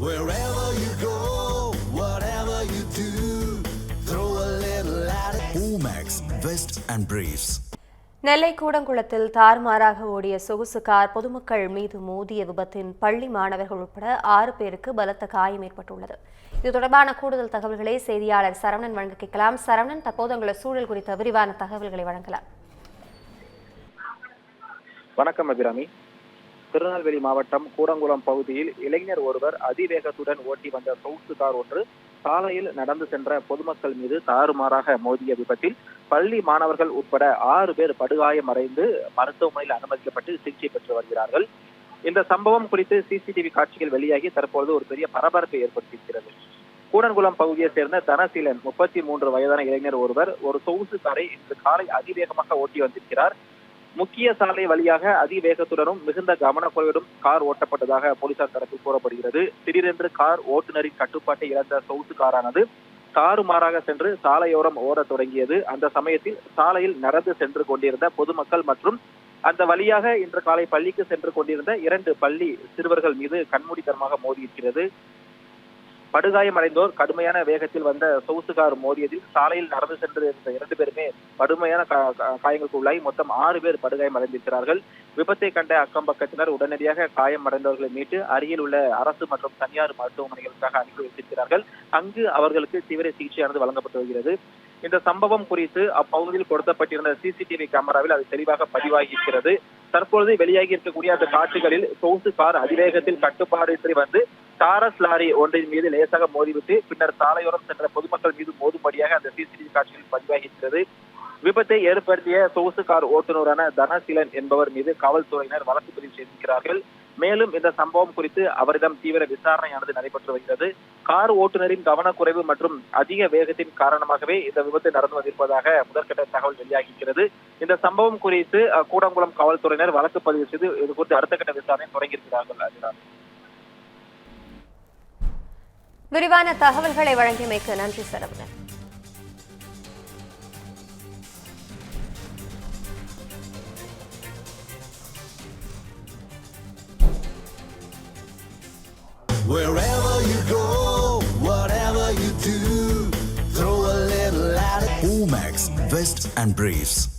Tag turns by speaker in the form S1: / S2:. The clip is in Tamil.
S1: Wherever you go, whatever you do, throw a little at it. Omax, Vest and Briefs.
S2: நெல்லை கூடங்குளத்தில் தாறுமாறாக ஓடிய சொகுசு கார் பொதுமக்கள் மீது மோதிய விபத்தின் பள்ளி மாணவர்கள் உட்பட ஆறு பேருக்கு பலத்த காயம் ஏற்பட்டுள்ளது இது தொடர்பான கூடுதல் தகவல்களை செய்தியாளர் சரவணன் வழங்க கேட்கலாம் சரவணன் தற்போது உங்கள சூழல் குறித்த விரிவான தகவல்களை வழங்கலாம்
S3: வணக்கம் அபிராமி திருநெல்வேலி மாவட்டம் கூடங்குளம் பகுதியில் இளைஞர் ஒருவர் அதிவேகத்துடன் ஓட்டி வந்த சவுசு கார் ஒன்று சாலையில் நடந்து சென்ற பொதுமக்கள் மீது தாறுமாறாக மோதிய விபத்தில் பள்ளி மாணவர்கள் உட்பட ஆறு பேர் படுகாயம் அடைந்து மருத்துவமனையில் அனுமதிக்கப்பட்டு சிகிச்சை பெற்று வருகிறார்கள். இந்த சம்பவம் குறித்து சிசிடிவி காட்சிகள் வெளியாகி தற்பொழுது ஒரு பெரிய பரபரப்பை ஏற்படுத்தியிருக்கிறது. கூடன்குளம் பகுதியைச் சேர்ந்த தனசீலன் முப்பத்தி மூன்று வயதான இளைஞர் ஒருவர் ஒரு சொகுசு காரை இன்று காலை அதிவேகமாக ஓட்டி வந்திருக்கிறார். முக்கிய சாலை வழியாக அதிவேகத்துடனும் மிகுந்த கவனக்குறையுடன் கார் ஓட்டப்பட்டதாக போலீசார் தரப்பில் கூறப்படுகிறது. திடீரென்று கார் ஓட்டுநரின் கட்டுப்பாட்டை இழந்த சவுத்து காரானது தாறுமாறாக சென்று சாலையோரம் ஓடத் தொடங்கியது. அந்த சமயத்தில் சாலையில் நடந்து சென்று கொண்டிருந்த பொதுமக்கள் மற்றும் அந்த வழியாக இன்று காலை பள்ளிக்கு சென்று கொண்டிருந்த இரண்டு பள்ளி சிறுவர்கள் மீது கண்மூடித்தனமாக மோதியிருக்கிறது. படுகாயமடைந்தோர் கடுமையான வேகத்தில் வந்த சொகுசு கார் மோதியதில் சாலையில் நடந்து சென்று இருந்த இரண்டு பேருமே கடுமையான காயங்களுக்கு உள்ளாகி மொத்தம் ஆறு பேர் படுகாயம் அடைந்திருக்கிறார்கள் விபத்தை கண்ட அக்கம் பக்கத்தினர் உடனடியாக காயம் அடைந்தவர்களை மீட்டு அருகில் உள்ள அரசு மற்றும் தனியார் மருத்துவமனைகளுக்காக அனுப்பி வைத்திருக்கிறார்கள். அங்கு அவர்களுக்கு தீவிர சிகிச்சையானது வழங்கப்பட்டு வருகிறது. இந்த சம்பவம் குறித்து அப்பகுதியில் கொடுத்தப்பட்டிருந்த சிசிடிவி கேமராவில் அது தெளிவாக பதிவாகி இருக்கிறது தற்பொழுது வெளியாகி இருக்கக்கூடிய அந்த காட்சிகளில் சொகுசு கார் அதிவேகத்தில் கட்டுப்பாடின்றி வந்து டாரஸ் லாரி ஒன்றின் மீது லேசாக மோதிவிட்டு பின்னர் சாலையோரம் சென்ற பொதுமக்கள் மீது மோதும்படியாக அந்த சிசிடிவி காட்சியில் பதிவாகி விபத்தை ஏற்படுத்திய சொகுசு கார் ஓட்டுநரான தனசீலன் என்பவர் மீது காவல்துறையினர் வழக்கு பதிவு செய்திருக்கிறார்கள். மேலும் இந்த சம்பவம் குறித்து அவரிடம் தீவிர விசாரணையானது நடைபெற்று வருகிறது. கார் ஓட்டுநரின் கவனக்குறைவு மற்றும் அதிக வேகத்தின் காரணமாகவே இந்த விபத்து நடந்து வந்திருப்பதாக முதற்கட்ட தகவல் வெளியாகியிருக்கிறது. இந்த சம்பவம் குறித்து கூடங்குளம் காவல்துறையினர் வழக்கு பதிவு செய்து இது குறித்து அடுத்த கட்ட விசாரணை தொடங்கியிருக்கிறார்கள்
S2: விரிவான தகவல்களை வழங்கியமைக்கு நன்றி Saravanan
S1: Wherever you go, whatever you do, throw a little at it. Omax, Vest and Briefs.